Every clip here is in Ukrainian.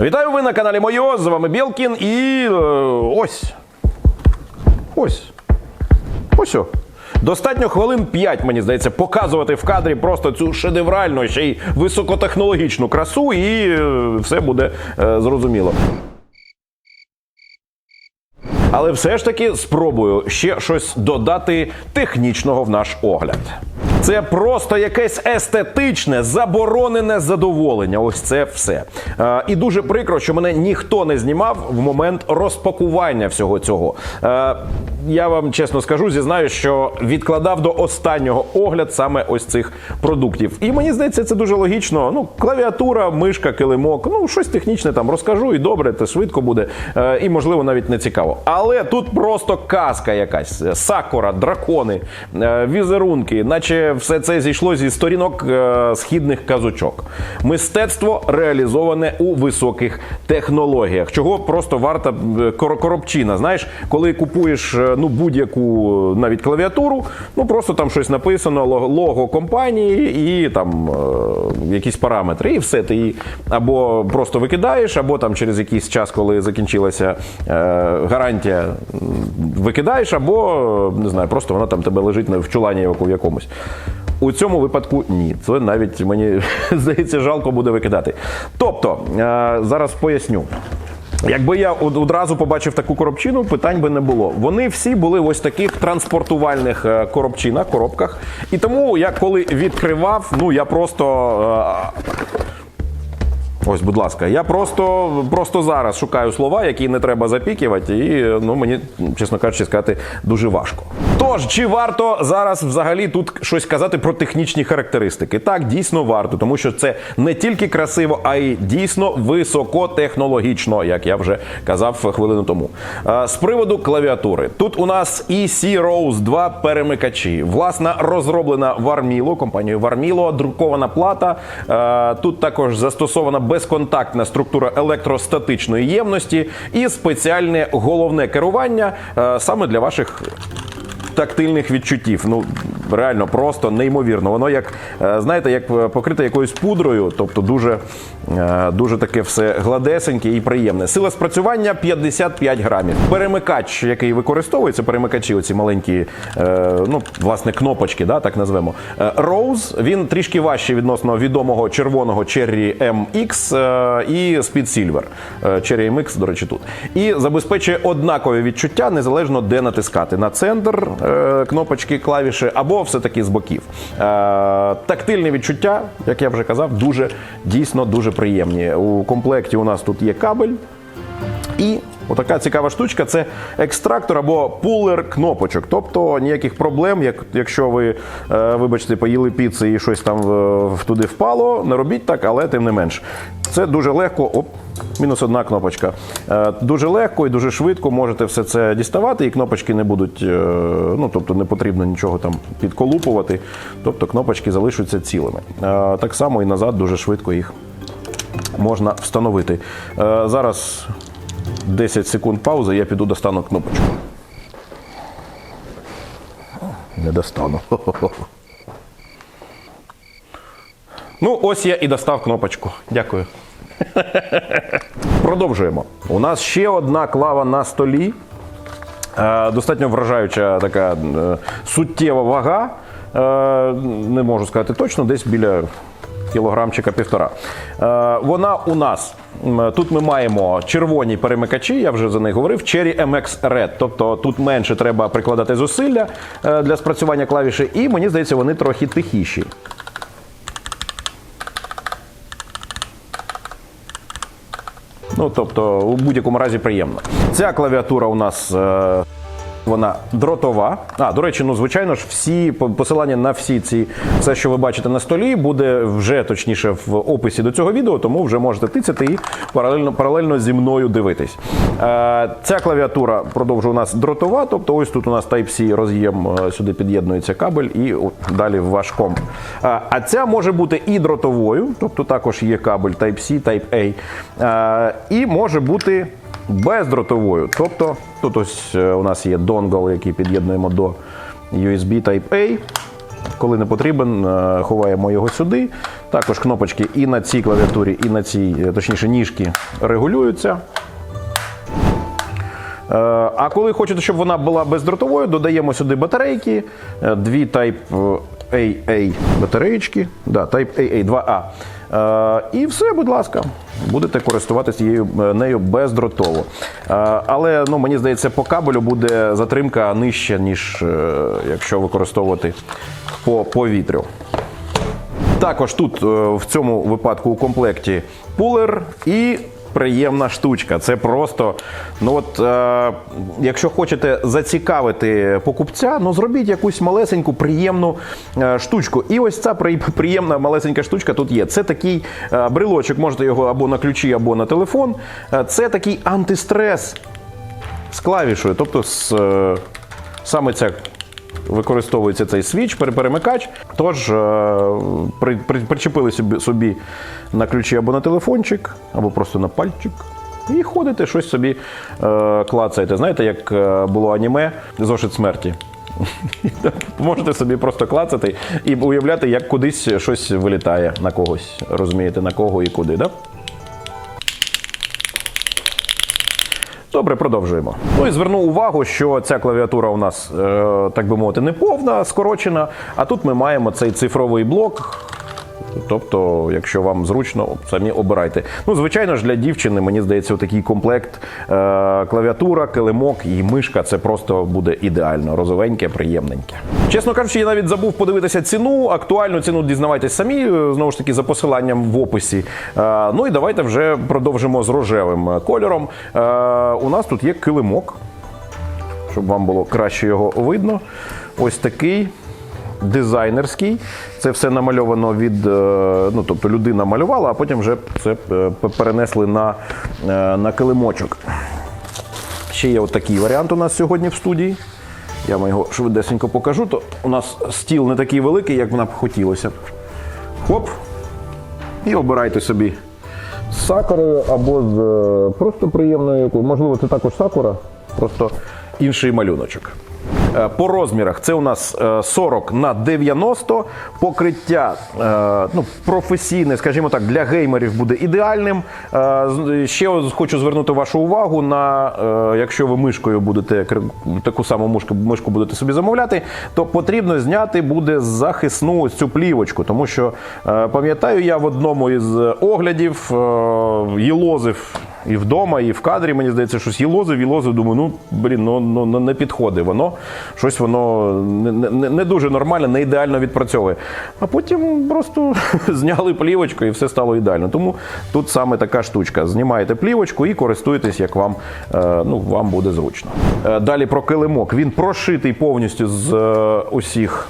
Вітаю ви на каналі Мойо, з вами Білкін і е, ось. Ось. Ось. Достатньо хвилин 5, мені здається, показувати в кадрі просто цю шедевральну, ще й високотехнологічну красу, і е, все буде е, зрозуміло. Але все ж таки спробую ще щось додати технічного в наш огляд. Це просто якесь естетичне, заборонене задоволення. Ось це все. Е, і дуже прикро, що мене ніхто не знімав в момент розпакування всього цього. Е, я вам чесно скажу, зізнаю, що відкладав до останнього огляд саме ось цих продуктів. І мені здається, це дуже логічно. Ну, клавіатура, мишка, килимок, ну щось технічне там розкажу, і добре, це швидко буде, е, і можливо навіть не цікаво. Але тут просто казка якась: сакура, дракони, е, візерунки, наче все це зійшло зі сторінок е, східних казочок. Мистецтво реалізоване у високих технологіях, чого просто варта е, коробчина. Знаєш, коли купуєш е, ну будь-яку е, навіть клавіатуру, ну просто там щось написано, лого, компанії і там е, якісь параметри, і все ти її або просто викидаєш, або там через якийсь час, коли закінчилася е, гарантія, викидаєш, або не знаю, просто вона там тебе лежить в чулані в якомусь. У цьому випадку ні. Це навіть мені здається, жалко буде викидати. Тобто, е, зараз поясню. Якби я одразу побачив таку коробчину, питань би не було. Вони всі були в ось таких транспортувальних е, коробчинах, коробках. І тому я коли відкривав, ну я просто. е, Ось, будь ласка, я просто, просто зараз шукаю слова, які не треба запікувати, і ну мені, чесно кажучи, сказати дуже важко. Тож, чи варто зараз взагалі тут щось казати про технічні характеристики? Так, дійсно варто, тому що це не тільки красиво, а й дійсно високотехнологічно, як я вже казав хвилину тому. Е, З приводу клавіатури, тут у нас EC Rose 2 перемикачі, власна розроблена Варміло, компанією Варміло, друкована плата. Е, Тут також застосована безконтактна структура електростатичної ємності і спеціальне головне керування е, саме для ваших тактильних відчуттів. Ну реально просто неймовірно. Воно як е, знаєте, як е, покрите якоюсь пудрою, тобто дуже, е, дуже таке все гладесеньке і приємне. Сила спрацювання 55 грамів. Перемикач, який використовується, перемикачі, оці маленькі, ну власне, кнопочки, да, так назвемо. Rose, він трішки важче відносно відомого червоного Cherry MX і Speed Silver. Cherry MX, до речі, тут. І забезпечує однакові відчуття незалежно де натискати на центр кнопочки, клавіші або все-таки з боків. Е, Тактильні відчуття, як я вже казав, дуже дійсно дуже приємні. У комплекті у нас тут є кабель. І отака цікава штучка це екстрактор або пулер кнопочок. Тобто ніяких проблем, як, якщо ви, е, вибачте, поїли піци і щось там е, туди впало, не робіть так, але тим не менш. Це дуже легко. Оп, мінус одна кнопочка. Е, дуже легко і дуже швидко можете все це діставати, і кнопочки не будуть, е, ну тобто не потрібно нічого там підколупувати. Тобто кнопочки залишаться цілими. Е, так само і назад дуже швидко їх можна встановити. Зараз 10 секунд паузи, я піду достану кнопочку. Не достану. Ну, ось я і достав кнопочку. Дякую. Продовжуємо. У нас ще одна клава на столі. Е, Достатньо вражаюча така е, суттєва вага. Е, Не можу сказати точно, десь біля кілограмчика півтора. Вона у нас. Тут ми маємо червоні перемикачі, я вже за них говорив, Cherry MX Red. Тобто тут менше треба прикладати зусилля для спрацювання клавіші, і мені здається, вони трохи тихіші. Ну, тобто, у будь-якому разі приємно. Ця клавіатура у нас. Вона дротова. А, до речі, ну звичайно ж, всі посилання на всі ці все, що ви бачите на столі, буде вже точніше в описі до цього відео, тому вже можете тицяти і паралельно паралельно зі мною дивитись. Е, ця клавіатура продовжує у нас дротова, тобто ось тут у нас Type-C роз'єм, е, сюди під'єднується кабель і от далі ваш комп. Е, а ця може бути і дротовою, тобто також є кабель Type-C, Type-A, е, і може бути бездротовою. Тобто тут ось е, у нас є донгл, який під'єднуємо до USB Type-A. Коли не потрібен, е, ховаємо його сюди. Також кнопочки і на цій клавіатурі, і на цій, е, точніше, ніжки регулюються. А коли хочете, щоб вона була бездротовою, додаємо сюди батарейки, дві Type AA батареєчки, да, Type AA 2A. Е, І все, будь ласка, будете користуватися е, нею бездротово. Е, Але ну, мені здається, по кабелю буде затримка нижча, ніж якщо використовувати по повітрю. Також тут в цьому випадку у комплекті пулер і приємна штучка. Це просто, ну от, е, якщо хочете зацікавити покупця, ну зробіть якусь малесеньку приємну е, штучку. І ось ця при- приємна малесенька штучка тут є. Це такий е, брелочок, можете його або на ключі, або на телефон. Е, Це такий антистрес з клавішою, тобто з, е, саме ця використовується цей свіч, перемикач. Тож е, при, при, причепили собі, собі на ключі або на телефончик, або просто на пальчик. І ходите, щось собі е, клацаєте. Знаєте, як е, було аніме Зошит смерті. Можете собі просто клацати і уявляти, як кудись щось вилітає на когось. Розумієте, на кого і куди. Да? Добре, продовжуємо. Ну і зверну увагу, що ця клавіатура у нас, е, так би мовити, не повна, скорочена. А тут ми маємо цей цифровий блок. Тобто, якщо вам зручно, самі обирайте. Ну, звичайно ж, для дівчини, мені здається, такий комплект е, клавіатура, килимок і мишка це просто буде ідеально. Розовеньке, приємненьке. Чесно кажучи, я навіть забув подивитися ціну. Актуальну ціну дізнавайтесь самі, е, знову ж таки, за посиланням в описі. Е, ну і давайте вже продовжимо з рожевим кольором. У нас тут є килимок, щоб вам було краще його видно. Ось такий дизайнерський. Це все намальовано від, е, ну тобто людина малювала, а потім вже це е, перенесли на, е, на килимочок. Ще є от такий варіант у нас сьогодні в студії. Я вам його швидесенько покажу. То у нас стіл не такий великий, як нам б хотілося. Хоп. І обирайте собі з сакурою або з просто приємною, якою. можливо, це також сакура, просто інший малюночок. Е, По розмірах це у нас е, 40 на 90. Покриття е, ну, професійне, скажімо так, для геймерів буде ідеальним. Е, Ще хочу звернути вашу увагу на е, якщо ви мишкою будете таку саму мишку, мишку будете собі замовляти, то потрібно зняти буде захисну ось цю плівочку. Тому що е, пам'ятаю, я в одному із оглядів е, їлозив і вдома, і в кадрі, мені здається, щось їлозив, їлозив, думаю, ну блін, ну, ну ну, не підходить воно. Щось воно не, не, не дуже нормально, не ідеально відпрацьовує. А потім просто зняли плівочку і все стало ідеально. Тому тут саме така штучка. Знімаєте плівочку і користуєтесь, як вам, е, ну, вам буде зручно. Е, Далі про килимок. Він прошитий повністю з е, усіх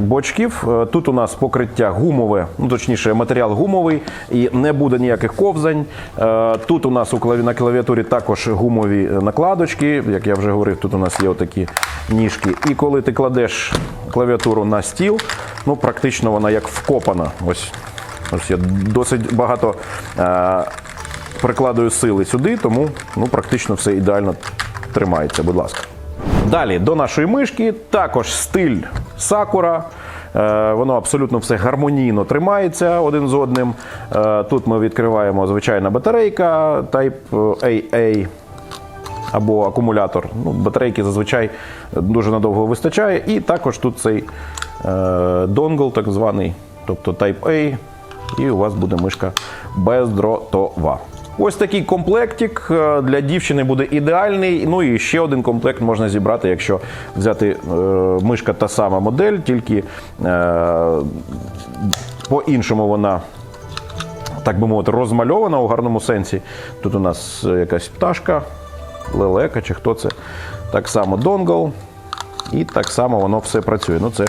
бочків. Е, Тут у нас покриття гумове, ну точніше, матеріал гумовий і не буде ніяких ковзань. Е, Тут у нас на клавіатурі також гумові накладочки. Як я вже говорив, тут у нас є отакі ніжки. І коли ти кладеш клавіатуру на стіл, ну практично вона як вкопана. Ось, ось я досить багато. е, Прикладую сили сюди, тому ну, практично все ідеально тримається, будь ласка. Далі до нашої мишки також стиль Сакура. Е, Воно абсолютно все гармонійно тримається один з одним. Е, Тут ми відкриваємо звичайна батарейка Type AA або акумулятор. Ну, батарейки зазвичай дуже надовго вистачає. І також тут цей е, донгл, так званий, тобто Type A, і у вас буде мишка бездротова. Ось такий комплектик е, для дівчини буде ідеальний. Ну і ще один комплект можна зібрати, якщо взяти е, мишка та сама модель, тільки е, по-іншому вона так би мовити, розмальована у гарному сенсі. Тут у нас якась пташка, лелека чи хто це. Так само донгл. І так само воно все працює. Ну, це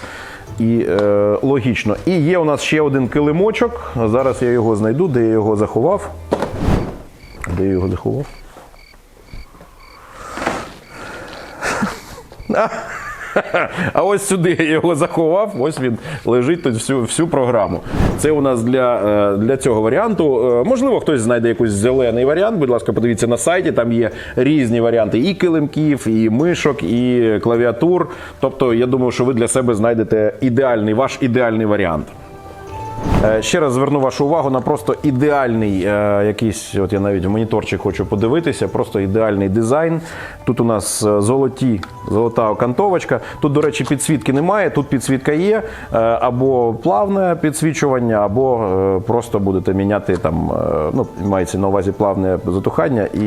і е, логічно. І є у нас ще один килимочок. Зараз я його знайду, де я його заховав. Де я його заховав? А ось сюди я його заховав. Ось він лежить тут всю, всю програму. Це у нас для, е, для цього варіанту. Е, Можливо, хтось знайде якийсь зелений варіант. Будь ласка, подивіться на сайті. Там є різні варіанти і килимків, і мишок, і клавіатур. Тобто, я думаю, що ви для себе знайдете ідеальний ваш ідеальний варіант. Е, Ще раз зверну вашу увагу на просто ідеальний е, якийсь, от я навіть в моніторчик хочу подивитися, просто ідеальний дизайн. Тут у нас е, золоті, золота окантовочка. Тут, до речі, підсвітки немає, тут підсвітка є, або плавне підсвічування, або просто будете міняти там, ну, мається на увазі плавне затухання і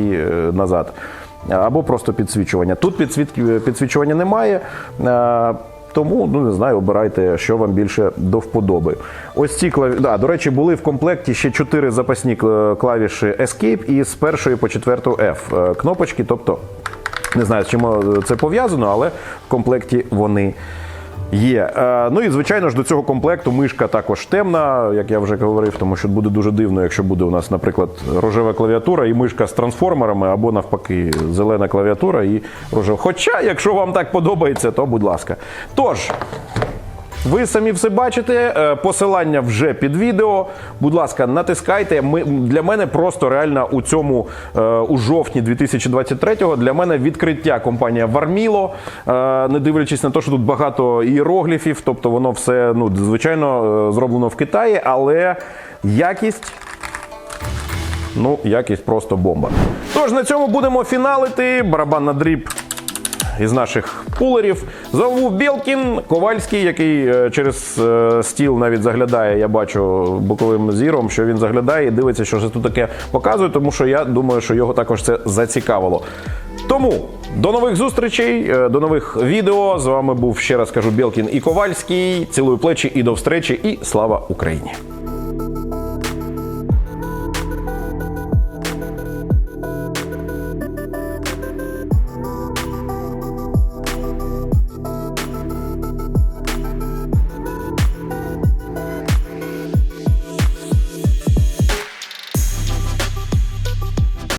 назад. Або просто підсвічування. Тут підсвітки, підсвічування немає. Тому ну не знаю, обирайте, що вам більше до вподоби. Ось ці клаві... да, до речі, були в комплекті ще чотири запасні клавіші Escape і з першої по четверту F е, кнопочки. Тобто не знаю, з чим е, це пов'язано, але в комплекті вони. Є. Е, Ну і звичайно ж до цього комплекту мишка також темна, як я вже говорив, тому що буде дуже дивно, якщо буде у нас, наприклад, рожева клавіатура і мишка з трансформерами, або навпаки, зелена клавіатура і рожева. Хоча, якщо вам так подобається, то будь ласка. Тож. Ви самі все бачите. е, Посилання вже під відео. Будь ласка, натискайте. Ми для мене просто реально у цьому е, у жовтні 2023-го для мене відкриття компанія Варміло. Е, Не дивлячись на те, що тут багато іерогліфів, тобто воно все ну звичайно зроблено в Китаї, але якість. Ну, якість просто бомба. Тож на цьому будемо фіналити. Барабан на дріб із наших пулерів. Залвув Білкін, Ковальський, який е, через е, стіл навіть заглядає. Я бачу боковим зіром, що він заглядає і дивиться, що ж тут таке показує, тому що я думаю, що його також це зацікавило. Тому до нових зустрічей, е, до нових відео. З вами був ще раз кажу Білкін і Ковальський. Цілую плечі і до встречі, і слава Україні!